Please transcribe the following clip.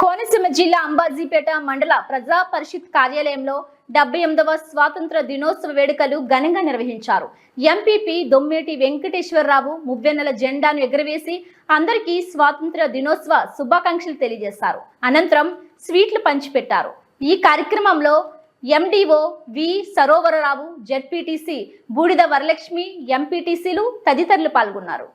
కోనసీమ జిల్లా అంబాజీపేట మండల ప్రజా పరిషత్ కార్యాలయంలో డెబ్బై ఎనిమిదవ స్వాతంత్ర దినోత్సవ వేడుకలు ఘనంగా నిర్వహించారు. ఎంపీపీ దొమ్మేటి వెంకటేశ్వరరావు మువ్వెన్నెల జెండాను ఎగురవేసి అందరికీ స్వాతంత్ర దినోత్సవ శుభాకాంక్షలు తెలియజేశారు. అనంతరం స్వీట్లు పంచిపెట్టారు. ఈ కార్యక్రమంలో ఎండిఓ వి సరోవరరావు జెడ్పీటీసీ బూడిద వరలక్ష్మి ఎంపీటీసీలు తదితరులు పాల్గొన్నారు.